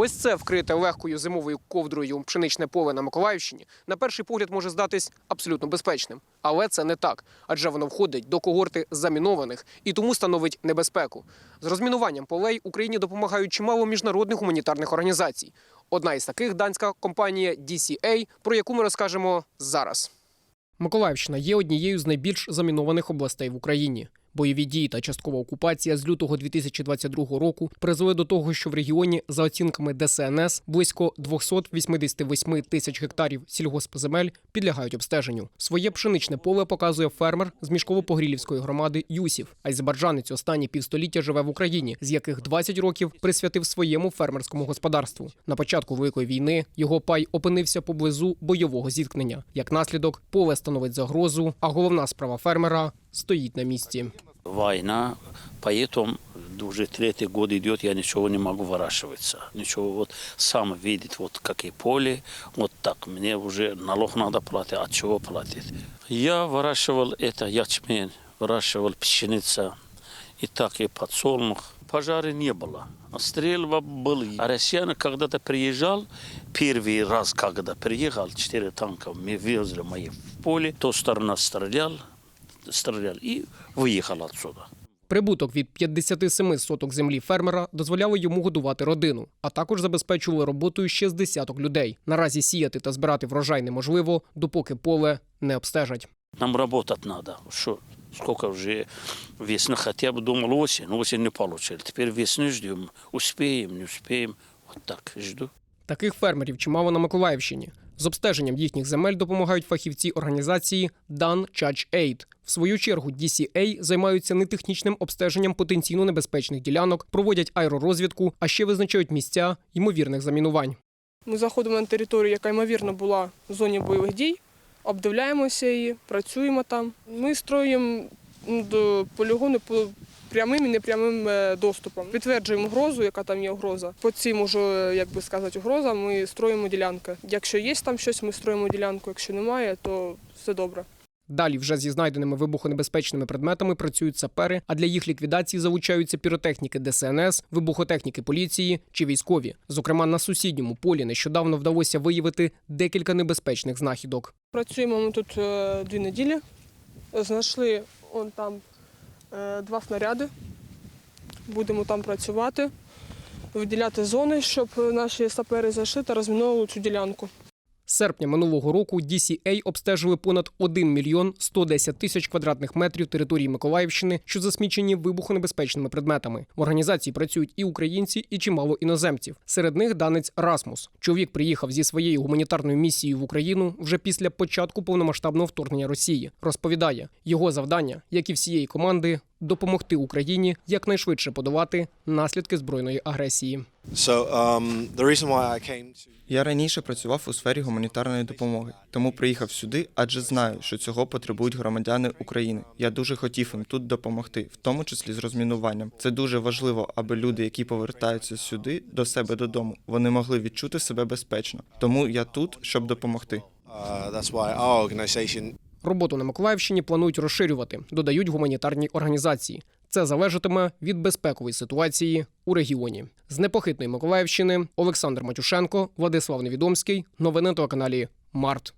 Ось це вкрите легкою зимовою ковдрою пшеничне поле на Миколаївщині на перший погляд може здатись абсолютно безпечним. Але це не так, адже воно входить до когорти замінованих і тому становить небезпеку. З розмінуванням полей Україні допомагають чимало міжнародних гуманітарних організацій. Одна із таких данська компанія DCA, про яку ми розкажемо зараз. Миколаївщина є однією з найбільш замінованих областей в Україні. Бойові дії та часткова окупація з лютого 2022 року призвели до того, що в регіоні, за оцінками ДСНС, близько 288 тисяч гектарів сільгоспземель підлягають обстеженню. Своє пшеничне поле показує фермер з мішково-погрілівської громади Юсів. Айзбарджанець останні півстоліття живе в Україні, з яких 20 років присвятив своєму фермерському господарству. На початку великої війни його пай опинився поблизу бойового зіткнення. Як наслідок, поле становить загрозу, а головна справа фермера стоїть на місці Война, поэтому уже третий год идет, я ничего не могу выращиваться. Ничего, вот сам видит, вот какие поле, вот так. Мне уже налог надо платить, от чего платить? Я выращивал это ячмень, выращивал пшеница, и так и подсолнух. Пожара не было. А Стрельба были. А россияне когда-то приезжал, первый раз, когда приехал, четыре танка мы везли мои в поле, то сторона стрелял, стрелял и выехал отсюда. Прибуток від 57 соток землі фермера дозволяло йому годувати родину, а також забезпечували роботою ще з десяток людей. Наразі сіяти та збирати врожай неможливо, допоки поле не обстежать. Нам работать надо. Что, сколько уже весна, хотя бы думал осень, осень не получили. Теперь весны ждем, успеем, не успеем. Вот так жду. Таких фермерів чимало на Миколаївщині. З обстеженням їхніх земель допомагають фахівці організації Dan Church Aid. В свою чергу DCA займаються нетехнічним обстеженням потенційно небезпечних ділянок, проводять аеророзвідку, а ще визначають місця ймовірних замінувань. Ми заходимо на територію, яка ймовірно була в зоні бойових дій, обдивляємося її, працюємо там. Ми строїмо до полігону по прямим і непрямим е, доступом. Підтверджуємо угрозу, яка там є угроза. По цим уже, як би сказати, угрозам ми строїмо ділянки. Якщо є там щось, ми строїмо ділянку. Якщо немає, то все добре. Далі вже зі знайденими вибухонебезпечними предметами працюють сапери, а для їх ліквідації залучаються піротехніки ДСНС, вибухотехніки поліції чи військові. Зокрема, на сусідньому полі нещодавно вдалося виявити декілька небезпечних знахідок. Працюємо ми тут е, дві неділі. Знайшли он там е, два снаряди. Будемо там працювати, виділяти зони, щоб наші сапери зайшли та розміновували цю ділянку. Серпня минулого року DCA обстежили понад 1 мільйон 110 тисяч квадратних метрів території Миколаївщини, що засмічені вибухонебезпечними предметами. В організації працюють і українці, і чимало іноземців. Серед них данець Расмус. Чоловік приїхав зі своєю гуманітарною місією в Україну вже після початку повномасштабного вторгнення Росії. Розповідає, його завдання, як і всієї команди, допомогти Україні якнайшвидше подолати наслідки збройної агресії. Я раніше працював у сфері гуманітарної допомоги, тому приїхав сюди, адже знаю, що цього потребують громадяни України. Я дуже хотів їм тут допомогти, в тому числі з розмінуванням. Це дуже важливо, аби люди, які повертаються сюди до себе додому, вони могли відчути себе безпечно. Тому я тут, щоб допомогти. uh, Роботу на Миколаївщині планують розширювати, додають гуманітарні організації. Це залежатиме від безпекової ситуації у регіоні. З непохитної Миколаївщини Олександр Матюшенко, Владислав Невідомський. Новини на телеканалі Март.